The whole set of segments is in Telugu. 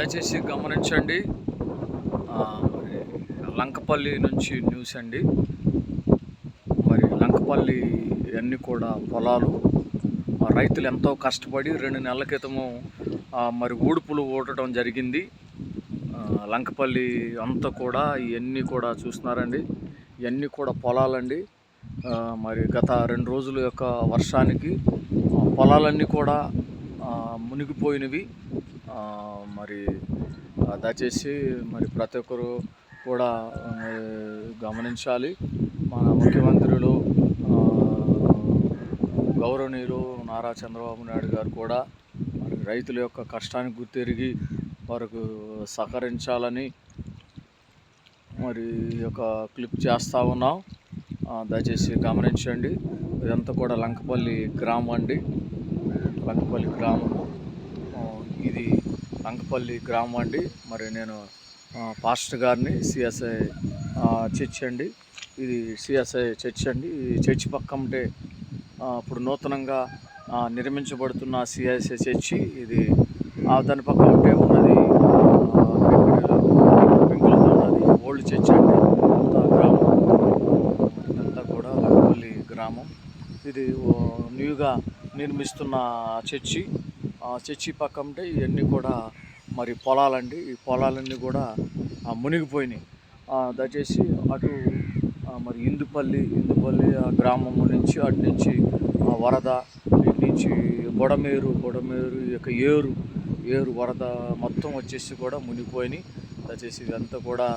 దయచేసి గమనించండి. మరి లంకపల్లి నుంచి న్యూస్ అండి. మరి లంకపల్లి అన్నీ కూడా పొలాలు. రైతులు ఎంతో కష్టపడి రెండు నెలల క్రితము మరి ఊడుపులు ఊడటం జరిగింది. లంకపల్లి అంతా కూడా ఇవన్నీ కూడా చూస్తున్నారండి. ఇవన్నీ కూడా పొలాలండి. మరి గత రెండు రోజుల యొక్క వర్షానికి పొలాలన్నీ కూడా మునిగిపోయినవి. మరి దయచేసి మరి ప్రతి ఒక్కరు కూడా గమనించాలి. మన ముఖ్యమంత్రులు గౌరవనీయులు నారా చంద్రబాబు నాయుడు గారు కూడా మరి రైతుల యొక్క కష్టానికి గుర్తిరిగి వారికి సహకరించాలని మరి ఈ యొక్క క్లిప్ చేస్తూ ఉన్నాం. దయచేసి గమనించండి. ఇదంతా కూడా లంకపల్లి గ్రామం అండి. లంకపల్లి గ్రామము. ఇది లంకపల్లి గ్రామం అండి. మరి నేను పాస్టర్ గారిని సిఎస్ఐ చర్చ్ అండి. ఇది సిఎస్ఐ చర్చ్ అండి. ఈ చర్చి పక్కంటే ఇప్పుడు నూతనంగా నిర్మించబడుతున్న సిఎస్ఐ చర్చి. ఇది దాని పక్క ఉంటే ఉన్నది పెంకులతో ఉన్నది ఓల్డ్ చర్చ్ అండి. అంతా గ్రామం. ఇదంతా కూడా లంకపల్లి గ్రామం. ఇది న్యూగా నిర్మిస్తున్న చర్చి. ఆ చర్చి పక్క ఉంటే ఇవన్నీ కూడా మరి పొలాలండి. ఈ పొలాలన్నీ కూడా మునిగిపోయినాయి. దయచేసి అటు మరి ఇందుపల్లి ఇందుపల్లి ఆ గ్రామం నుంచి అటు నుంచి వరద ఇటు నుంచి బొడమేరు బొడమేరు ఈ యొక్క ఏరు ఏరు వరద మొత్తం వచ్చేసి కూడా మునిగిపోయినాయి. దయచేసి ఇదంతా కూడా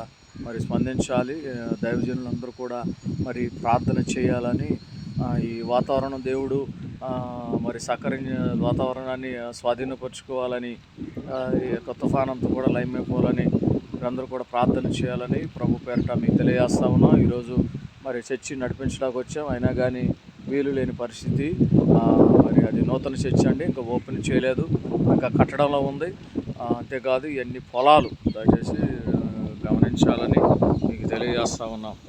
మరి స్పందించాలి. దైవజనులందరూ కూడా మరి ప్రార్థన చేయాలని ఈ వాతావరణం దేవుడు మరి సకరించ వాతావరణాన్ని స్వాధీనపరచుకోవాలని ఈ యొక్క తుఫానంతో కూడా లయమైపోవాలని మీరందరూ కూడా ప్రార్థన చేయాలని ప్రభు పేరట మీకు తెలియజేస్తా ఉన్నాం. ఈరోజు మరి చర్చి నడిపించడానికి వచ్చాం. అయినా కానీ వీలు లేని పరిస్థితి. మరి అది నూతన చర్చి అండి. ఇంకా ఓపెన్ చేయలేదు. ఇంకా కట్టడంలో ఉంది. అంతేకాదు ఇవన్నీ పొలాలు. దయచేసి గమనించాలని మీకు తెలియజేస్తా ఉన్నాం.